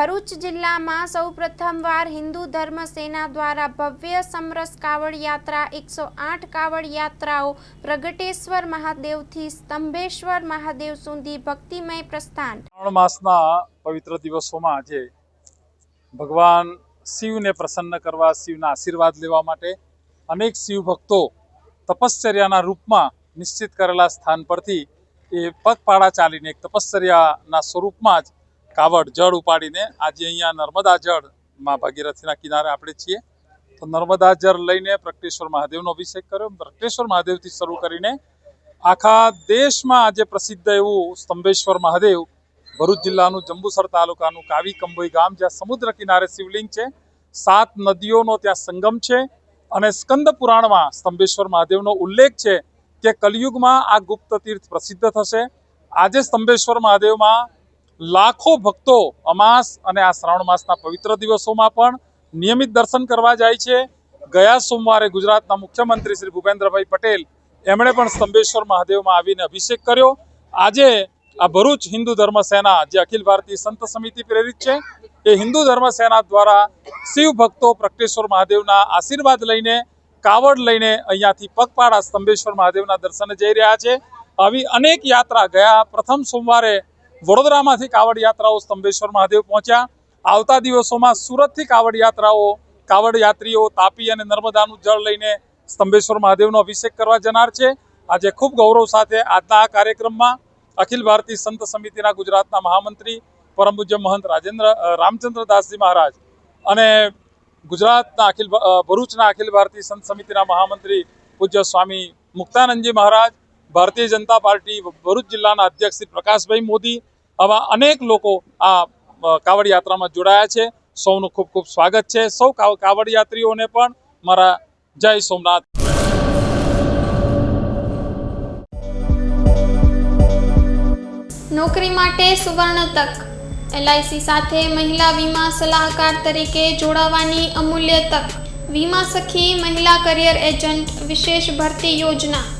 ભરૂચ જિલ્લામાં સૌ પ્રથમવાર હિન્દુ ધર્મ સેના દ્વારા ભવ્ય સમરસ કાવડ યાત્રા, એકસો આઠ કાવડ યાત્રાઓ, પ્રગટેશ્વર મહાદેવથી સ્તંભેશ્વર મહાદેવ સુધી ભક્તિમય પ્રસ્થાન. શ્રાવણ માસના પવિત્ર દિવસોમાં આજે ભગવાન શિવને પ્રસન્ન કરવા, શિવના આશીર્વાદ લેવા માટે અનેક શિવ ભક્તો તપશ્ચર્યાના રૂપમાં નિશ્ચિત કરેલા સ્થાન પરથી એ પગપાળા ચાલીને એક તપશ્ચર્યાના સ્વરૂપમાં જ કાવડ જળ ઉપાડીને આજે અહીંયા નર્મદા જળમાં ભાગીરથીના કિનારે આપણે છીએ. તો નર્મદા જળ લઈને પ્રગટેશ્વર મહાદેવનો અભિષેક કર્યો. પ્રગટેશ્વર મહાદેવથી શરૂ કરીને આખા દેશમાં આજે પ્રસિદ્ધ એવું સ્તંભેશ્વર મહાદેવ ભરૂચ જિલ્લાનું જંબુસર તાલુકાનું કાવી કંબોઈ ગામ, જ્યાં સમુદ્ર કિનારે શિવલિંગ છે. સાત નદીઓનો ત્યાં સંગમ છે અને સ્કંદ પુરાણમાં સ્તંભેશ્વર મહાદેવનો ઉલ્લેખ છે કે કલયુગમાં આ ગુપ્ત તીર્થ પ્રસિદ્ધ થશે. આજે સ્તંભેશ્વર મહાદેવમાં લાખો ભક્તો અમાસ અને આ શ્રાવણ માસના પવિત્ર દિવસોમાં પણ નિયમિત દર્શન કરવા જાય છે. ગયા સોમવારે ગુજરાતના મુખ્યમંત્રી શ્રી ભૂપેન્દ્રભાઈ પટેલ એમણે પણ સ્તંભેશ્વર મહાદેવમાં આવીને અભિષેક કર્યો. આજે આ ભરૂચ હિન્દુ ધર્મ સેના જે અખિલ ભારતીય સંત સમિતિ પ્રેરિત છે, એ હિન્દુ ધર્મ સેના દ્વારા શિવ ભક્તો પ્રગટેશ્વર મહાદેવના આશીર્વાદ લઈને, કાવડ લઈને અહીંયાથી પગપાળા સ્તંભેશ્વર મહાદેવના દર્શને જઈ રહ્યા છે. આવી અનેક યાત્રા ગયા. પ્રથમ સોમવારે વડોદરામાંથી કાવડ યાત્રાઓ સ્તંભેશ્વર મહાદેવ પહોંચ્યા. આવતા દિવસોમાં સુરતથી કાવડ યાત્રાઓ, કાવડ યાત્રીઓ તાપી અને નર્મદાનું જળ લઈને સ્તંભેશ્વર મહાદેવનો અભિષેક કરવા જનાર છે. આજે ખૂબ ગૌરવ સાથે આજના આ કાર્યક્રમમાં અખિલ ભારતીય સંત સમિતિના ગુજરાતના મહામંત્રી પરમ પૂજ્ય મહંત રાજેન્દ્ર રામચંદ્ર દાસજી મહારાજ અને ગુજરાતના અખિલ ભરૂચના અખિલ ભારતીય સંત સમિતિના મહામંત્રી પૂજ્ય સ્વામી મુક્તાનંદજી મહારાજ ભારતીય જનતા પાર્ટી ભરૂચ જિલ્લાના અધ્યક્ષ શ્રી પ્રકાશભાઈ મોદી આવા અનેક લોકો આ કાવડ યાત્રામાં જોડાયા છે. સૌનું ખૂબ ખૂબ સ્વાગત છે. સૌ કાવ- કાવડ યાત્રીઓને પણ મારા જય સોમનાથ. નોકરી માટે સુવર્ણ તક. એલઆઈસી સાથે મહિલા વીમા સલાહકાર તરીકે જોડાવાની અમૂલ્ય તક. વીમા સખી મહિલા કરિયર એજન્ટ વિશેષ ભરતી યોજના.